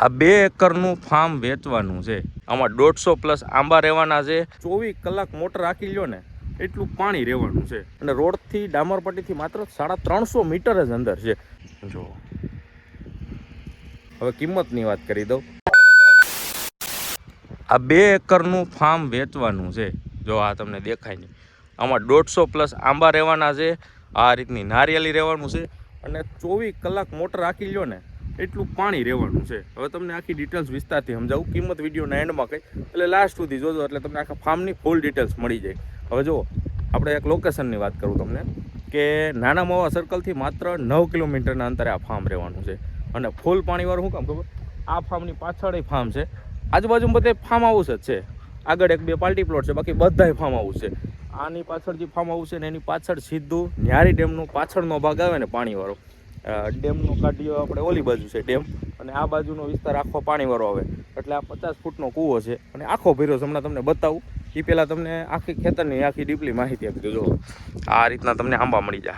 આ બે એકરનું ફાર્મ વેચવાનું છે. આમાં દોઢસો પ્લસ આંબા રહેવાના છે. ચોવીસ કલાક મોટર રાખી લ્યો ને, એટલું પાણી રહેવાનું છે. અને રોડથી, ડામરપટ્ટીથી માત્ર સાડા ત્રણસો મીટર જ અંદર છે. જો. હવે કિંમતની વાત કરી દઉં. આ બે એકરનું ફાર્મ વેચવાનું છે. જો આ તમને દેખાય નહીં આમાં દોઢસો પ્લસ આંબા રહેવાના છે. આ રીતની નારિયેલી રહેવાનું છે. અને ચોવીસ કલાક મોટર રાખી લ્યો ને એટલું પાણી રહેવાનું છે. હવે તમને આખી ડિટેલ્સ વિસ્તારથી સમજાવું. કિંમત વિડીયોના એન્ડમાં કહી એટલે લાસ્ટ સુધી જોજો, એટલે તમને આખા ફાર્મની ફૂલ ડિટેલ્સ મળી જાય. હવે જુઓ, આપણે એક લોકેશનની વાત કરું તમને કે નાના મવા સર્કલથી માત્ર નવ કિલોમીટરના અંતરે આ ફાર્મ રહેવાનું છે. અને ફૂલ પાણીવાળું શું કામ ખબર? આ ફાર્મની પાછળ ફાર્મ છે. આજુબાજુ બધે ફાર્મ હાઉસ જ છે. આગળ એક બે પાર્ટી પ્લોટ છે. બાકી બધાય ફાર્મ હાઉસ છે. આની પાછળ જે ફાર્મ હાઉસ છે ને એની પાછળ સીધું ન્યારી ડેમનું પાછળનો ભાગ આવે ને પાણીવાળો. ડેમનો કાઢ્યો આપણે ઓલી બાજુ છે ડેમ. અને આ બાજુનો વિસ્તાર આખો પાણીવાળો આવે. એટલે આ પચાસ ફૂટનો કૂવો છે. અને આખો ભર્યો હમણાં તમને બતાવું. એ પહેલાં તમને આખી ખેતરની આખી ડીપલી માહિતી આપી દઉં. જો, આ રીતના તમને આંબા મળી જાય.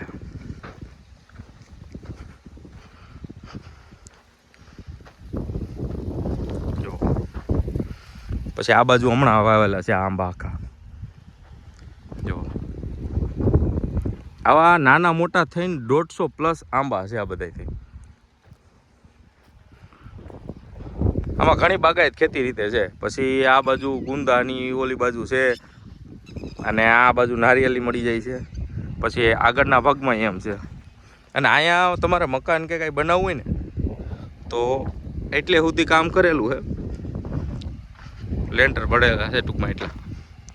પછી આ બાજુ હમણાં વાવેલા છે આંબા આખા. આવા નાના મોટા થઈને દોઢસો પ્લસ આંબા છે આ બધાથી આમાં ઘણી બાગાયત ખેતી રીતે છે. પછી આ બાજુ ગુંદાની ઓલી બાજુ છે અને આ બાજુ નારિયેલી મળી જાય છે. પછી આગળના ભાગમાં એમ છે. અને અહીંયા તમારે મકાન કે કાંઈ બનાવવું હોય ને, તો એટલે સુધી કામ કરેલું છે લેન્ટર પડેલા છે ટૂંકમાં એટલા.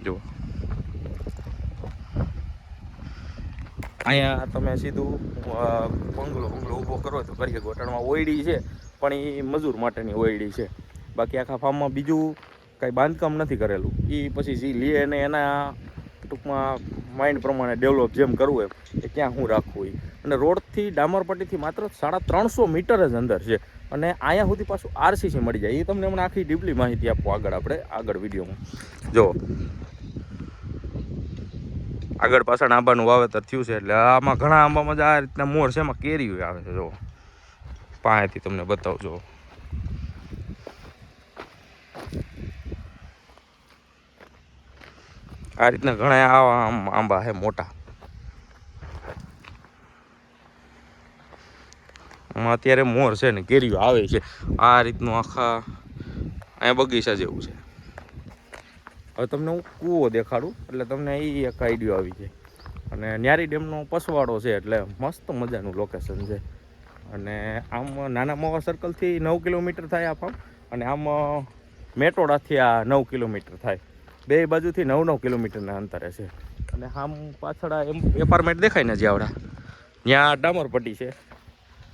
જુઓ. અહીંયા તમે સીધું બંગલો બંગલો ઊભો કરો તો કરીએ ગોટાણમાં ઓયડી છે, પણ એ મજૂર માટેની ઓયડી છે. બાકી આખા ફાર્મમાં બીજું કાંઈ બાંધકામ નથી કરેલું. એ પછી જે લે અને એના ટૂંકમાં માઇન્ડ પ્રમાણે ડેવલપ જેમ કરવું એમ, એ ક્યાં હું રાખવું એ અને રોડથી ડામરપટ્ટીથી માત્ર સાડા ત્રણસો મીટર જ અંદર છે. અને અહીંયા સુધી પાછું આરસીસી મળી જાય. એ તમને હમણાં આખી ડીપલી માહિતી આપો આગળ આપણે, આગળ વિડીયોમાં. જો આગળ પાછળ આંબાનું વાવેતર થયું છે એટલે આમાં ઘણા આંબામાં જ આ રીતના મોર છે, એમાં કેરીઓ આવે છે જો પાસેથી તમને બતાવું જો આ રીતના ઘણા આવા આંબા છે મોટા. અત્યારે મોર છે ને કેરીઓ આવે છે. આ રીતનું આખા અહીંયા બગીચા જેવું છે. હવે તમને હું કૂવો દેખાડું, એટલે તમને એ એક આઈડિયો આવી જાય. અને ન્યારી ડેમનો પસવાડો છે, એટલે મસ્ત મજાનું લોકેશન છે. અને આમ નાના મોવા સર્કલથી નવ કિલોમીટર થાય આ અને આમ મેટોડાથી આ નવ કિલોમીટર થાય. બે બાજુથી નવ નવ કિલોમીટરના અંતરે છે. અને આમ પાછળ એમ એપાર્ટમેન્ટ દેખાય ને જે આવડા? ત્યાં ડામરપટ્ટી છે.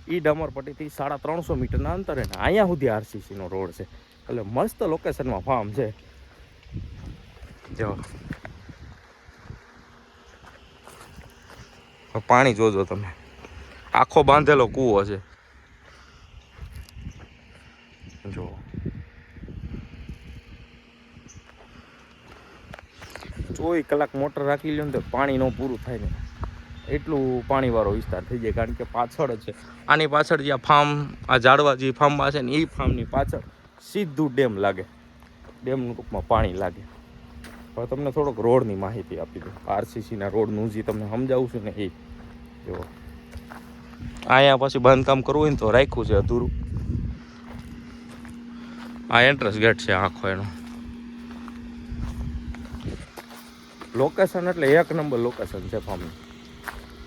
એ ડામરપટ્ટીથી સાડા ત્રણસો મીટરના અંતરે ને અહીંયા સુધી આરસીસીનો રોડ છે. એટલે મસ્ત લોકેશનમાં ફાર્મ છે. જો. પાણી જોજો તમે. આખો બાંધેલો કૂવો છે. જો. ચોવીસ કલાક મોટર રાખી લ્યો ને તો પાણી ન પૂરું થાય ને. એટલું પાણીવાળો વિસ્તાર થઈ જાય, કારણ કે પાછળ છે. આની પાછળ જે આ ફાર્મ, આ ઝાડવા જે ફાર્મમાં છે ને એ ફાર્મની પાછળ સીધું ડેમ લાગે. ડેમનું ટૂંકમાં પાણી લાગે. હવે તમને થોડોક રોડની માહિતી આપી દઉં. આરસીસીના રોડનું જે તમને સમજાવું છું ને એ. જો. અહીંયા પછી બાંધકામ કરવું હોય ને તો રાખ્યું છે અધૂરું. આ એન્ટ્રન્સ ગેટ છે આખો એનો. લોકેશન એટલે એક નંબર લોકેશન છે ફાર્મનું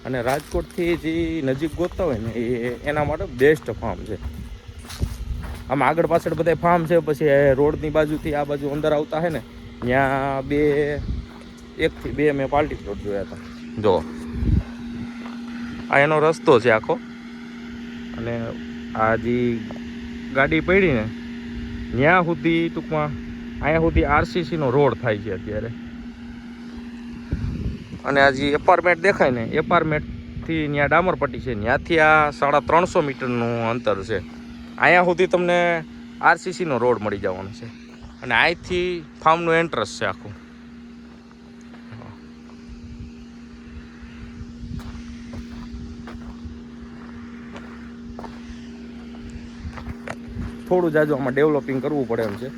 અને રાજકોટથી જે નજીક ગોતતા હોય ને એ એના માટે બેસ્ટ ફાર્મ છે. આમ આગળ પાછળ બધા ફાર્મ છે, પછી રોડની બાજુથી આ બાજુ અંદર આવતા હે ને ત્યાં બે, એકથી બે મેં પાર્ટી પ્લોટ જોયા હતા. જો. આ એનો રસ્તો છે આખો. અને આ જે ગાડી પડી ને ત્યાં સુધી ટૂંકમાં, અહીંયા સુધી આરસીસીનો રોડ થાય છે અત્યારે. અને આ જે એપાર્ટમેન્ટ દેખાય ને એપાર્ટમેન્ટથી ત્યાં ડામરપટ્ટી છે. ત્યાંથી આ સાડા ત્રણસો મીટરનું અંતર છે. અહીંયા સુધી તમને આરસીસીનો રોડ મળી જવાનો છે. અને અહીંથી ફાર્મનું એન્ટ્રન્સ છે આખું. થોડું જાજુ આમાં ડેવલપિંગ કરવું પડે એમ છે.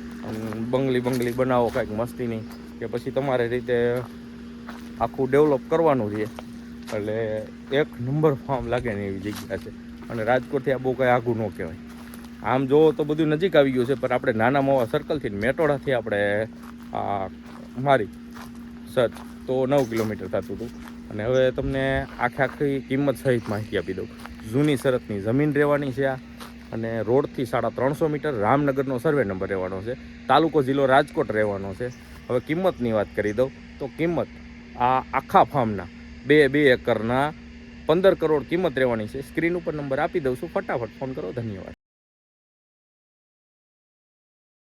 બંગલી બંગલી બનાવો કાંઈક મસ્તીની, કે પછી તમારે રીતે આખું ડેવલપ કરવાનું છે. એટલે એક નંબર ફાર્મ લાગે ને એવી જગ્યા છે. અને રાજકોટથી આ બહુ કાંઈ આઘું ન કહેવાય. આમ જોવો તો બધું નજીક આવી ગયું છે, પણ આપણે નાના મોવા સર્કલથી મેટોડાથી આપણે મારી સર, તો નવ કિલોમીટર થતું હતું. અને હવે તમને આખી આખી કિંમત સહિત માહિતી આપી દઉં. જૂની શરતની જમીન રહેવાની છે આ, અને રોડથી સાડા ત્રણસો મીટર રામનગરનો સર્વે નંબર રહેવાનો છે. તાલુકો જિલ્લો રાજકોટ રહેવાનો છે. હવે કિંમતની વાત કરી દઉં, તો કિંમત આ આખા ફાર્મના બે બે એકરના પંદર કરોડ કિંમત રહેવાની છે. સ્ક્રીન ઉપર નંબર આપી દઉં છું. ફટાફટ ફોન કરો. ધન્યવાદ.